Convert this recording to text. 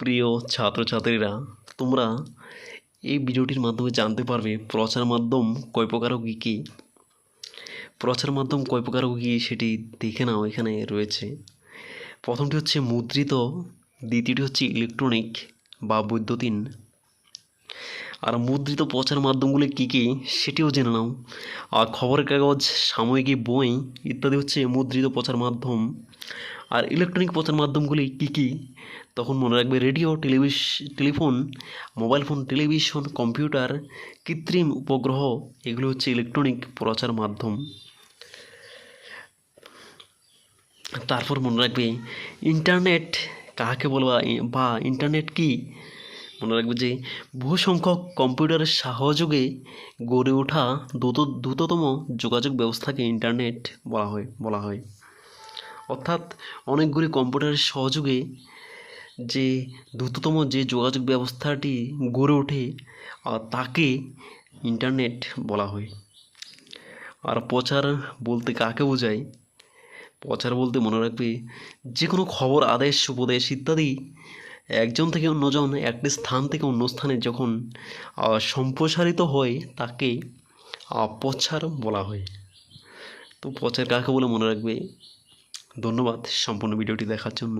প্রিয় ছাত্রছাত্রীরা, তোমরা এই ভিডিওটির মাধ্যমে জানতে পারবে প্রচার মাধ্যম কয় প্রকার ও কী কী। প্রচার মাধ্যম কয় প্রকার ও কী সেটি দেখে নাও, এখানে রয়েছে। প্রথমটি হচ্ছে মুদ্রিত, দ্বিতীয়টি হচ্ছে ইলেকট্রনিক বা বৈদ্যুতিন। আর মুদ্রিত প্রচার মাধ্যমগুলি কী কী সেটিও জেনে নাও। আর খবরের কাগজ, সাময়িকী বই ইত্যাদি হচ্ছে মুদ্রিত প্রচার মাধ্যম। আর ইলেকট্রনিক প্রচার মাধ্যমগুলি কী কী? তখন মনে রাখবে radio, television, telephone, mobile phone, television, computer, কৃত্রিম উপগ্রহ, এগুলো হচ্ছে ইলেকট্রনিক প্রচার মাধ্যম। তারপর মনে রাখবে ইন্টারনেট, কাকে বলবা, বা ইন্টারনেট কি? মনে রাখবে যে বহু সংখ্যক কম্পিউটারের সহযোগে গড়ে ওঠা দ্রুত, দ্রুততম যোগাযোগ ব্যবস্থাকে ইন্টারনেট বলা হয় বলা হয়। অর্থাৎ অনেকগুলি কম্পিউটারের সহযোগে যে দ্রুততম যে যোগাযোগ ব্যবস্থাটি গড়ে ওঠে তাকে ইন্টারনেট বলা হয়। আর প্রচার বলতে কাকে বোঝায়? প্রচার বলতে মনে রাখবে যে কোনো খবর, আদেশ, উপদেশ ইত্যাদি একজন থেকে অন্যজন একটি স্থান থেকে অন্য স্থানে যখন সম্প্রসারিত হয়, তাকে প্রচার বলা হয়। তো প্রচার কাকে বলে মনে রাখবে? ধন্যবাদ সম্পূর্ণ ভিডিওটি দেখার জন্য।